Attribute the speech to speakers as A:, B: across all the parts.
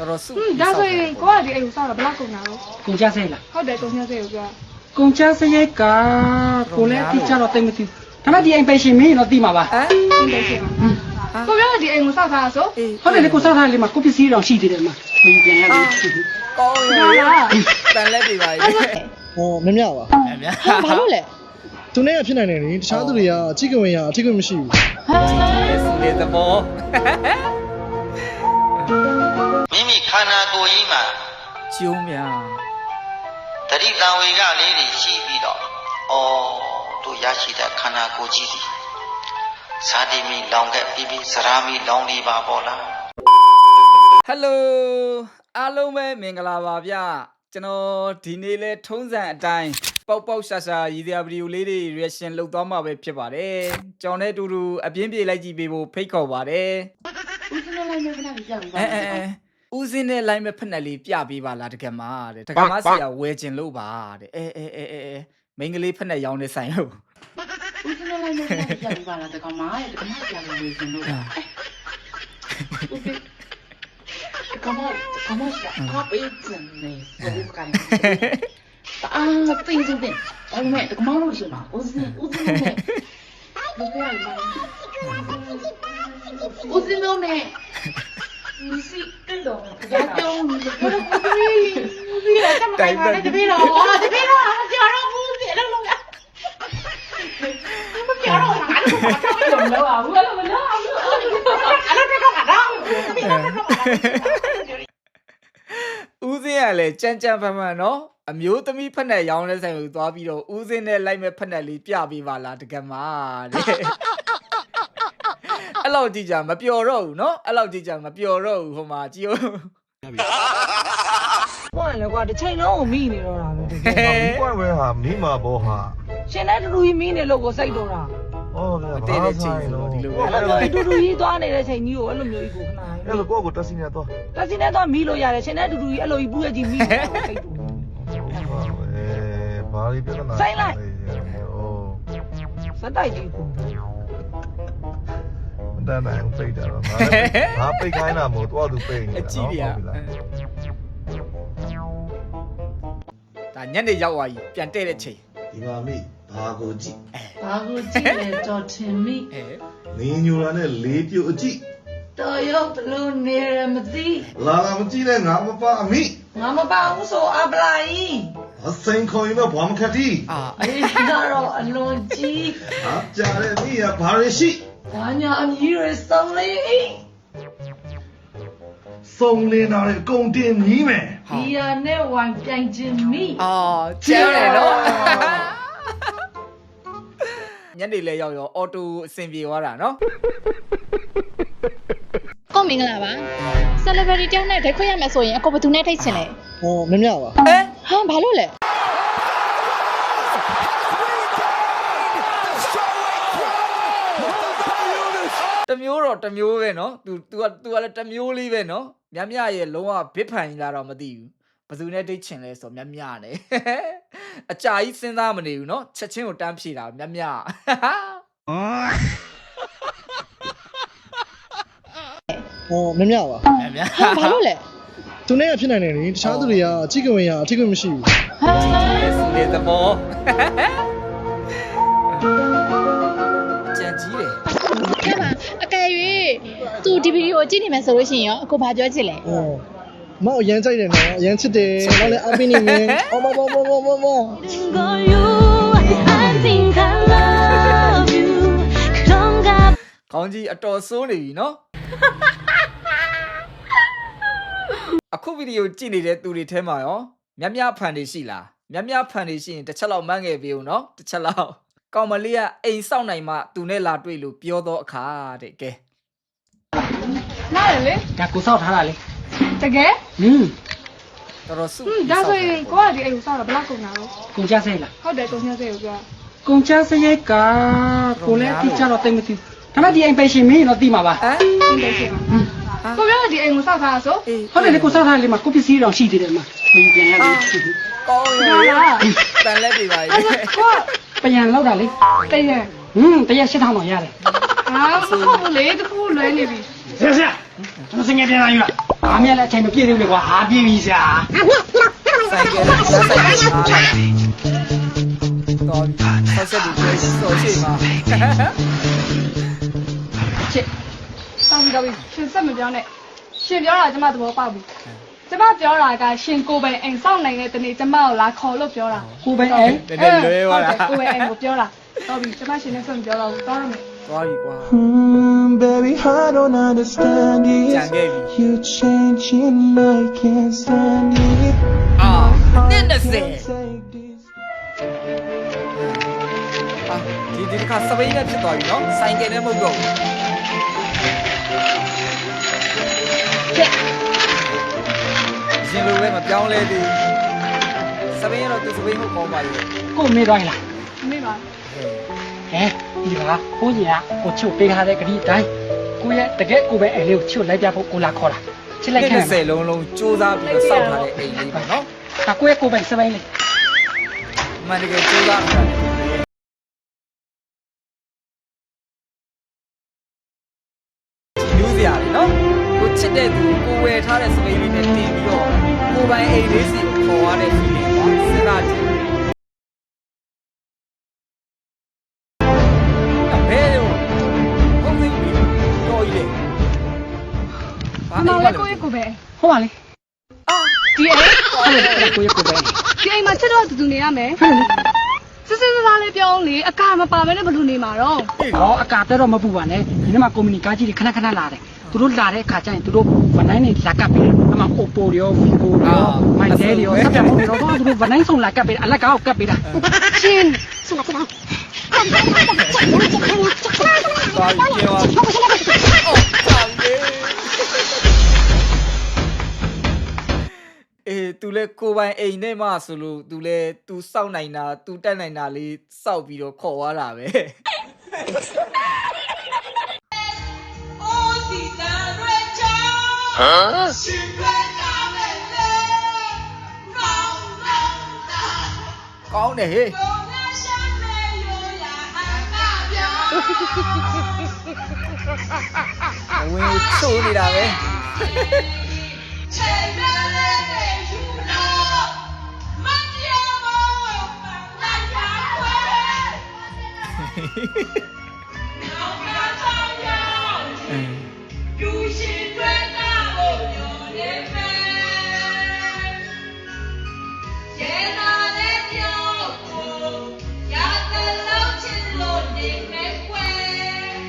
A: တော်တော်စု
B: ဟွန်းဒါဆိုရင်ကိုကဒီအိမ်ကိုစောက်တာဘယ်လောက်ကုန်တာလဲ
C: ကုန်ကြစိတ်လား
B: ဟုတ်တယ်ကုန်ကျစရိတ်ကိုပြော
C: ကုန်ကြစရိတ်ကကိုလည်းအတိကျတော့တိတ်မသိဘူးဒါပေမဲ့ဒီအိမ်ပိုင်ရှင်မင်းတော့သိမှာပါ
A: ဟမ်
B: အင်းတယ်ရှင်ကိုပြောဒီအိမ်ကိုစောက်ထားတာဆို
A: အေး
C: ဟုတ်တယ်လေကိုစောက်ထားလေးမှာကိုပစ္စည်းတော့ရှိသေးတယ်မှာမင်းပြန်ရပြီ
A: ကောင်းရ
B: ဟာလား
A: တန်လက်တွေပါ
B: အဲ့ဒါ
D: ဟောမမြပါ
A: အများ
B: ဟာဘာလို့လဲ
D: သူနဲ့ကဖြစ်နိုင်တယ်လေတခြားသူတွေကချိကဝင်ရအထိကမရှိဘူး
B: ဟာ
A: စုလေသဘော
E: မိမိခန္ဓာကိုယ်ကြီးမှာ
A: ကျုံးများ
E: တတိတံဝေကလေးတွေရှိပြီးတော့ဩတို့ရရှိတဲ့ခန္ဓာကိုယ်ကြီးသည်ဇာတိမီလောင်ခဲ့ပြီးပြီးစရာမီလောင်နေပါပေါ်လား
A: ဟယ်လိုအားလုံးပဲမင်္ဂလာပါဗျကျွန်တော်ဒီနေ့လဲထုံးစံအတိုင်းပေါက်ပေါက်ရှာရှာရည်စရာဗီဒီယိုလေးတွေ reaction လုပ်သွားမှာပဲဖြစ်ပါတယ်ကျွန်တော်နဲ့အတူတူအပြင်းပြေလိုက်ကြည့်ပေးဖို့ဖိတ်ခေါ်ပါတယ်
B: ဦးစင်းလိုက်နေခဏလေးကြောက်ပါ
A: အဲအဲအဲ ဦးစင်းနဲ့ line မဲ့ဖက်နယ်လေးပြပေးပါလားတကယ်မတဲ့တကယ်မဆရာဝယ်ခြင်းလို့ပါတဲ့အဲအဲအဲအဲမိန်းကလေးဖက်နယ်ရောင်းနေဆိုင်လို့
F: ဦးစင်းလိုက်နေတယ်ကြာပါလားတကောင်မရဲ့တကောင်မကြာလို့လို့ရှင်လို့ဦးစင်းတကောင်မတကောင်မရှိအပေးစင်နေဘယ်ကိုင်အာတင်းတင်းတင်းအဲ့မဲ့တကောင်မလို့ရှင်မဦးစင်းဦးစင်းနဲ့ဘယ်ကိုင်မဦးစင်းလို့နဲ့မစီ တက်တော့ရကြောင်းဘယ်လိုလဲဒီကတမခိုင်ပါနဲ့တပည့်တော်တပည့်တော်ကျော်တော့ဘူးစီအဲ့လိုလားမပြောတော့ငါတို့ကတော့မလုပ်အောင်ဘူးအဲ့လိုမလုပ်အောင်ဘူးအဲ့လိုတော့ကတော့
A: ဦးစင်းကလည်းကြမ်းကြမ်းဖန်ဖန်နော်အမျိုးသမီးဖက်နယ်ရောင်းတဲ့ဆိုင်ကိုသွားပြီးတော့ဦးစင်းနဲ့ line မဲ့ဖက်နယ်လေးပြပေးပါလားတကယ်မတဲ့ အဲ့လောက်ကြည့်ကြမပျော်တော့ဘူးနော်အဲ့လောက်ကြည့်ကြမပျော်တော့ဘူးဟိုမှာကြည့်ဦး
C: ကွာလေကွာတစ်ချိန်လုံးကိုမိနေတော့တာပဲတကယ်
G: ကွက်ဝဲဟာမိမာဘောဟာ
C: ရှင်လည်းတူတူကြီးမိနေလို့ကိုစိတ်တော့တာ
G: ဩလေ
A: မတည့်တဲ့ချိန်ဆိုတော့ဒီလိုပဲ
C: အဲ့လိုမျိုးတူတူကြီးသွားနေတဲ့ချိန်ကြီးကိုအဲ့လိုမျိုးကြီးကိုခဏ
G: အဲ့လိုကိုယ့်ကိုတက်စီနေတော့
C: တက်စီနဲ့တော့မိလို့ရတယ်ရှင်လည်းတူတူကြီးအဲ့လိုကြီးပူးရကြီးမိနေတော့စိတ်တူ
G: အဲဘာလေးပြဿနာဩ
C: စက်တိုက်ကြီးကို
G: မ တန်နိုင်ပိတ်တာတော့ငါငါပိတ်ခိုင်းတာမို့တော့သူပိတ်နေ
A: အကြည့်ပြဒါညနေရောက်သွားပြီပြန်တဲ့တဲ့ချိန်
G: ဒီမှာမိဘာကိုကြည့်
F: ဘာကိုကြည့်လဲတော့ထင်မိ
A: အဲ
G: နင်းညူလာနဲ့လေးပြုတ်အကြည့်
F: တော်ရုပ်ဘလို့နေရမသိ
G: လာလာမကြည့်နဲ့ငါမပါအမိ
F: ငါမပါဘူးဆိုအပလာကြီး
G: အစိန်ခေါ်ရင်တော့ဘာမခတ်တီ
A: အာ
F: အေးတော့အလွန်ကြီး
G: ဟာကြားတဲ့မိရဘာရရှိ
F: ဘာညာအမြည်ရစုံလေးအေး
G: စုံလင်းလာတဲ့ကုံတင်မြည်မယ်
F: ဒီရနဲ့ဝိုင်ပြိုင်ခြင်းမိ
A: အာကျဲတယ်နော်ညနေလဲရောက်ရောအော်တိုအဆင်ပြေသွားတာနော်
H: ကိုမင်္ဂလာပါ celebrity တယောက်နဲ့ဒိတ်ခွင့်ရမယ်ဆိုရင်အကိုဘယ်သူနဲ့ထိတ်ချင်လဲ
D: ဟောမမြပါ
A: ဟဲ့
H: ဟမ်ဘာလို့လဲ
A: တမျိုးတော့တမျိုးပဲနော် तू तू က तू ကလည်းတမျိုးလေးပဲနော်မြမြရဲ့လုံးဝဘစ်ဖန်ကြီးလာတော့မသိဘူးဘယ်သူနဲ့ဒိတ်ချင်လဲဆိုမြမြနဲ့အကြာကြီးစဉ်းစားမနေဘူးနော်ချက်ချင်းကိုတန်းဖြေတာမြမြ
D: ဟောမမြပါ
A: မြမြ
H: ဟမ်ဘာလို့လဲ
D: သူနဲ့ကဖြစ်နိုင်တယ်လေတခြားသူတွေကချိကဝင်ရအထိကမရှိဘူး
H: ဟမ်
A: စုလေသဘော
H: သူဒီဗီဒီယိုကြည့်နေမယ်ဆိုလို့ရှိရင်ရောအကိုဘာပြောချင်လဲ
D: ဟောမောက်အရန်ကြိုက်တယ်နော်အရန်ချစ်တယ်နောက်လည်းအပိနေမယ်အော်မမမမမမ
A: ခေါင်းကြီးအတော်ဆိုးနေပြီနော်အခုဗီဒီယိုကြည့်နေတဲ့သူတွေထဲမှာရောမြမြဖန်တွေရှိလားမြမြဖန်တွေရှိရင်တစ်ချက်လောက်မှန်းငယ်ပေးဦးနော်တစ်ချက်လောက်ကောင်မလေးကအိမ်စောင့်နိုင်မှသူနဲ့လာတွေ့လို့ပြောတော့အခါတဲ့ကဲ
B: နားရလေ
C: ဒါကိုစောက်ထားတာလေ
B: တကယ်
C: ဟင်း
A: တော်တော်စု
B: ဟွန်းဒါဆိုရင်ကိုကဒီအိမ်ကိုစောက်တာဘယ်လောက်ကုန်တာလဲ
C: ကုန်ကြစိတ်လား
B: ဟုတ်တယ်ကုန်ကျစရိတ်ကိုပြော
C: ကုန်ကြစရိတ်ကကိုလည်းအတိကျတော့တိတ်မသိဘူးဒါပေမဲ့ဒီအိမ်ပိုင်ရှင်မင်းတော့သိမှာပါ
A: ဟမ်
B: အင်းတယ်ရှင်ကိုပြောဒီအိမ်ကိုစောက်ထားတာဆို
A: အေး
C: ဟုတ်တယ်လေကိုစောက်ထားလေးမှာကိုပစ္စည်းတော့ရှိသေးတယ်မှာမင်းပြန်ရပြီ
A: ကောင်းရ
B: ဟာလား
A: တန်လက်တွေပါ
B: အဲ့ဒါကို
C: ပြန်လောက်တာလေ
B: တည့်ရ
C: ဟင်းတရက်ရှင်းထောင်းတော့ရတယ်
B: ဟာမဟုတ်ဘူးလေတခုလွဲနေပြီ
C: ဆရာဆရာကျွန်တော်စင်ငယ်ပြန်လာယူလားဘာမှလည်းအချိန်မပြည့်သေးဘူးလေကွာဟာပြည့်ပြီဆရာ
A: ဆိုင်ကယ်နဲ့ကြားဆိုင်ကအားလာတော့ဆောက်ဆက်ပြီးပြေဆောရှိမှာ
B: ချစ်တောင်းပြီးတော့ရှင်စက်မပြောနဲ့ရှင်ပြောတာကျမသဘောပေါက်ပြီကျမပြောတာကရှင်ကိုယ်ပိုင်အိမ်စောင့်နိုင်တဲ့တနေ့ကျမကိုလာခေါ်လို့ပြောတာ
C: ကိုပဲအဲ
A: တကယ်လွဲသွားတာ
B: ကိုယ်ပိုင်အိမ်ကိုပြောတာတော့ပြီကျမရှင်နဲ့ဆက်မပြောတော့ဘူးတောင်းရမယ်
A: သွားပြီကွာ
I: Hmm, baby, I don't understand it.
A: ကြံခဲ့ပြီ
I: You changing, I can't stand it.
A: အာနှစ်20
I: Take this.
A: အာဒီဒီတစ်ခါစပိန်နဲ့ဖြစ်သွားပြီနော်ဆိုင်ကယ်နဲ့မဟုတ်တော့ဘူးရှင်လိုပဲမပြောင်းလဲသေးဘူးစပိန်ကတော့သူစပိန်ကိုကောင်းပါရဲ့
C: ကိုမေးသွားရင်လား
B: မေးပါ
C: ဟဲဒီကကိုကြီးကကိုချို့ပေးထားတဲ့ဂရီအတိုင်းကိုရဲ့တကယ်ကိုပဲအိမ်လေးကိုချို့လိုက်ပြဖို့ကိုလာခေါ်တာချစ်လိုက်ခဲ့
A: 20လုံးလုံးစူးစမ်းပြီးတော့စောက်ထားတဲ့အိမ်လေးပါနော်
C: ဒါကိုရဲ့ကိုပဲစပိုင်းလေး
A: အမှန်တကယ်စူးစမ်းနေတာလူစရာလေနော်ကိုချစ်တဲ့သူကိုဝယ်ထားတဲ့စပိန်လေးနဲ့တင်ပြီးတော့ကိုပိုင်အိမ်လေးစီကိုခေါ်ရတဲ့ feeling ပေါ့စဉ်းစားကြည့် ဟုတ်ပါလေ
B: အာဒီအိမ်
C: အဲ့ဒါကိုရဲ့ကိုပဲ
B: ဒီအိမ်မှာချစ်တော့တူတူနေရမယ်
C: ဟုတ်လေ
B: စစ်စစ်သားသားလေးပြောအောင်လေအကာမပါဘဲနဲ့ဘယ်လိုနေမှာတော့
C: ဟောအကာတက်တော့မပူပါနဲ့ဒီနေ့မှာကွန်မြူနီကားကြီးတွေခဏခဏလာတယ်သူတို့လာတဲ့အခါကျရင်သူတို့ဗနိုင်နေလာကပ်ပေးတယ်အမှ Oppo ရော Vivo ရောမိုင်တဲရောစက်ပြမောင်းတွေတော့သူတို့ဗနိုင်ဆုံးလာကပ်ပေးတယ်အလက်ကောက်ကပ်ပေးတာ
B: ရှင်
A: သွားပြီပြောပါအေး သူလဲကိုပိုင်အိမ်နဲ့မှဆိုလို့သူလဲသူစောက်နိုင်တာသူတက်နိုင်တာလေးစောက်ပြီးတော့ခေါ်သွားတာပဲဟမ်ကောင်းတယ်ဟေးဝင်ချိုးနေတာပဲ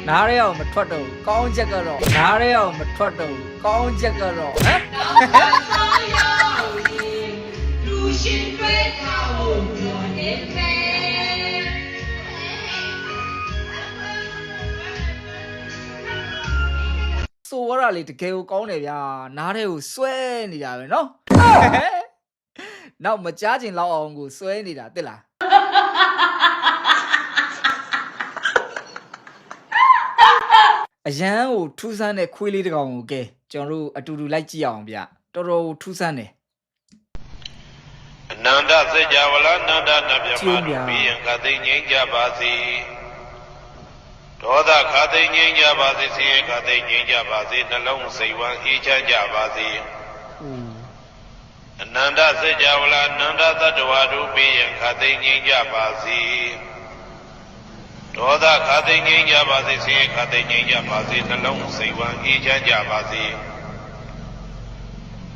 A: နားရဲအောင်မထွက်တော့ဘူးကောင်းချက်ကတော့နားရဲအောင်မထွက်တော့ဘူးကောင်းချက်ကတော့ဟမ် ဆိုရတာလေတကယ်ကိုကောင်းတယ်ဗျာနားထဲကိုစွဲနေတာပဲเนาะနောက်မကြားချင်လောက်အောင်ကိုစွဲနေတာတိလားအရန်ကိုထူးဆန်းတဲ့ခွေးလေးတစ်ကောင်ကိုကဲကျွန်တော်တို့အတူတူလိုက်ကြည့်အောင်ဗျတော်တော်ကိုထူးဆန်းတယ်
J: အနန္တစေကြဝဠာနန္ဒနဗျမတို့ဘိယံခသိငိမ့်ကြပါစေ ဒေါသခသိငိမ့်ကြပါစေဆင်းရဲခသိငိမ့်ကြပါစေနှလုံးစိတ်ဝမ်းအေးချမ်းကြပါစေအနန္တစေကြဝဠာနန္ဒသတ္တဝါတို့ဘိယံခသိငိမ့်ကြပါစေဒေါသခသိငိမ့်ကြပါစေဆင်းရဲခသိငိမ့်ကြပါစေနှလုံးစိတ်ဝမ်းအေးချမ်းကြပါစေ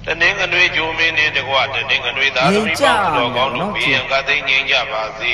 J: တနင်္ဂနွေဂျိုမင်းနှင့်တကွတနင်္ဂနွေသားသမီးပေါင်းတော်ကောင်းတို့ဘီယံကသိငြိမ်းကြပါစေ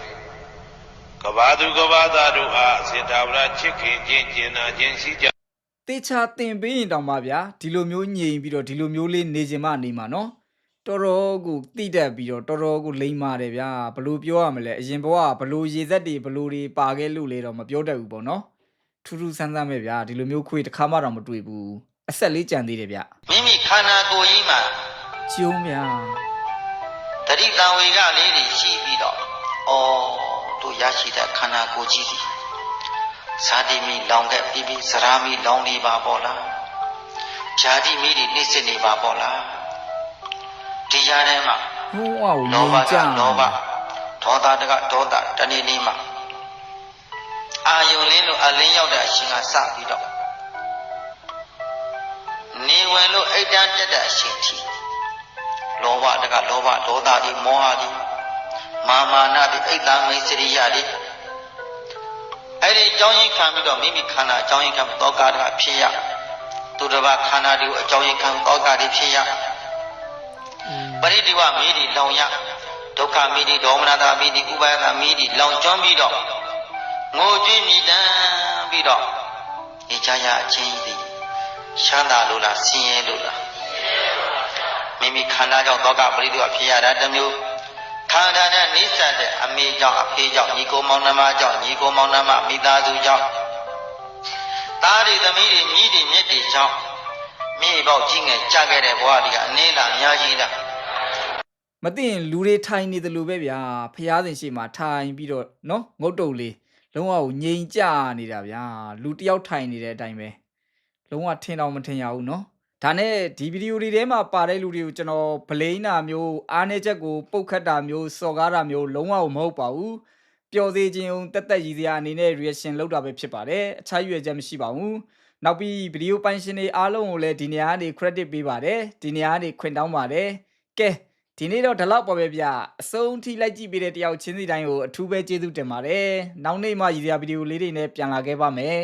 J: ကဘာသူကဘာသားတို့အားအစဉ်သာဝရချစ်ခင်ခြင်းကျင်နာခြင်းရှိကြ
A: တေချာတင်ပေးရင်တောင်မှဗျာဒီလိုမျိုးညင်ပြီးတော့ဒီလိုမျိုးလေးနေခြင်းမနေမှာနော်တော်တော်ကိုတိတက်ပြီးတော့တော်တော်ကိုလိမ့်ပါတယ်ဗျာဘလို့ပြောရမလဲအရင်ဘဝကဘလို့ရေသက်တွေဘလို့တွေပါခဲ့လို့လေတော့မပြောတတ်ဘူးပေါ့နော်ထူးထူးဆန်းဆန်းပဲဗျာဒီလိုမျိုးခွေတစ်ခါမှတော့မတွေ့ဘူးအဆက်လေးကြံသေးတယ်ဗျ
E: မိမိခန္ဓာကိုယ်ကြီးမှာ
A: ကျုံးဗျာ
E: တတိတံဝေကလေးတွေရှိပြီးတော့ဩ တို့ရရှိတဲ့ခန္ဓာကိုယ်ကြီးသည်ဇာတိမီလောင်ခဲ့ပြီးပြီးစရာမီလောင်နေပါပေါ့လားဇာတိမီတွေနှိမ့်စစ်နေပါပေါ့လားဒီကြားထဲမှာ
A: ဟိုးဝါကို
E: လောဘ
A: ငြိမ်
E: က
A: ကြ
E: လောဘဒေါသတကဒေါသတဏှိနေမှာအာယုန်လင်းလို့အလင်းရောက်တဲ့အရှင်ကစပြီးတော့နေဝင်လို့အိတ်တန်းတက်တဲ့အရှင်ထီလောဘတကလောဘဒေါသဒီမောဟဒီ မာမာနဒီအိတ်တံမိတ်စရိယဒီအဲ့ဒီအကြောင်းရင်းခံပြီးတော့မိမိခန္ဓာအကြောင်းရင်းခံသောကာတကဖြစ်ရသူတစ်ပါးခန္ဓာတွေကိုအကြောင်းရင်းခံသောကာတွေဖြစ်ရပရိဒီဝမီးဒီလောင်ရဒုက္ခမီးဒီဒေါမနတာမီးဒီဥပါဒမီးဒီလောင်ကျွမ်းပြီးတော့ငိုကြွေးမြည်တမ်းပြီးတော့နေကြရအချင်းသည်ရှမ်းသာလို့လားဆင်းရဲလို့လားမိမိခန္ဓာကြောင့်သောကပရိဒီဝဖြစ်ရတာတစ်မျိုး ခန္ဓာနဲ့နိစ္စတဲ့အမေကြောင့်အဖေကြောင့်ညီကိုမောင်နှမကြောင့်ညီကိုမောင်နှမမိသားစုကြောင့်သားတွေသမီးတွေမြည်တွေမြစ်တွေကြောင့်မြေပေါက်ကြီးငယ်ကြခဲ့တဲ့ဘဝတွေကအနည်းလားအများကြီးလား
A: မသိရင်လူတွေထိုင်နေတယ်လို့ပဲဗျာဖျားစင်ရှိမှထိုင်ပြီးတော့နော်ငုတ်တုတ်လေးလုံးဝကိုငြိမ်ကြနေတာဗျာလူတယောက်ထိုင်နေတဲ့အတိုင်းပဲလုံးဝထင်တော့မထင်ရဘူးနော် ဒါနဲ့ဒီဗီဒီယိုတွေထဲမှာပါတဲ့လူတွေကိုကျွန်တော်ဗလိန်နာမျိုးအားနေချက်ကိုပုတ်ခတ်တာမျိုးစော်ကားတာမျိုးလုံးဝကိုမဟုတ်ပါဘူးပျော်စေခြင်းအောင်တက်တက်ရည်စရာအနေနဲ့ reaction လုပ်တာပဲဖြစ်ပါတယ်အခြားရွေချက်မရှိပါဘူးနောက်ပြီးဗီဒီယိုပိုင်ရှင်တွေအားလုံးကိုလည်းဒီနေရာကနေ credit ပေးပါတယ်ဒီနေရာကနေခွင့်တောင်းပါတယ်ကဲဒီနေ့တော့ဒီလောက်ပါပဲဗျအဆုံးထိလိုက်ကြည့်ပေးတဲ့တယောက်ချင်းစီတိုင်းကိုအထူးပဲကျေးဇူးတင်ပါတယ်နောက်နေ့မှရည်ရွယ်ဗီဒီယိုလေးတွေနဲ့ပြန်လာခဲ့ပါမယ်